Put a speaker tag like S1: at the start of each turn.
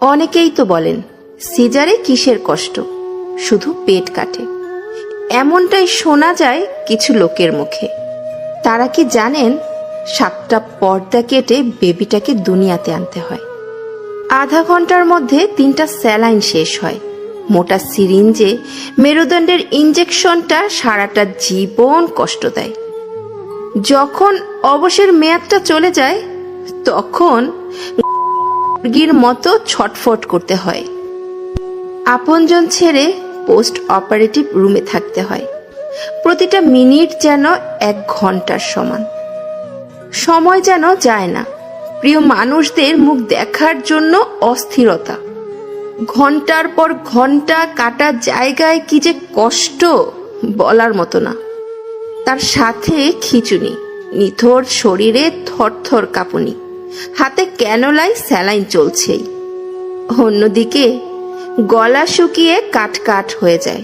S1: অনেকেই তো বলেন, সিজারে কিসের কষ্ট? শুধু পেট কাটে। এমনটাই শোনা যায় কিছু লোকের মুখে। তারা কি জানেন সাতটা পর্দা কেটে বেবিটাকে দুনিয়াতে আনতে হয়। আধা ঘণ্টার মধ্যে তিনটা স্যালাইন শেষ হয়। মোটা সিরিঞ্জে মেরুদণ্ডের ইঞ্জেকশনটা সারাটা জীবন কষ্ট দেয়। যখন অবসর মেয়াদটা চলে যায়, তখন মুরগির মতো ছটফট করতে হয়। আপনজন ছেড়ে পোস্ট অপারেটিভ রুমে থাকতে হয়। প্রতিটা মিনিট যেন এক ঘণ্টার সমান। সময় যেন যায় না। প্রিয় মানুষদের মুখ দেখার জন্য অস্থিরতা। ঘণ্টার পর ঘণ্টা কাটা জায়গায় কি যে কষ্ট বলার মতো না। তার সাথে খিচুনি নিথর শরীরে থরথর কাঁপুনি। হাতে ক্যানোলাই স্যালাইন চলছেই। অন্যদিকে গলা শুকিয়ে কাট কাট হয়ে যায়।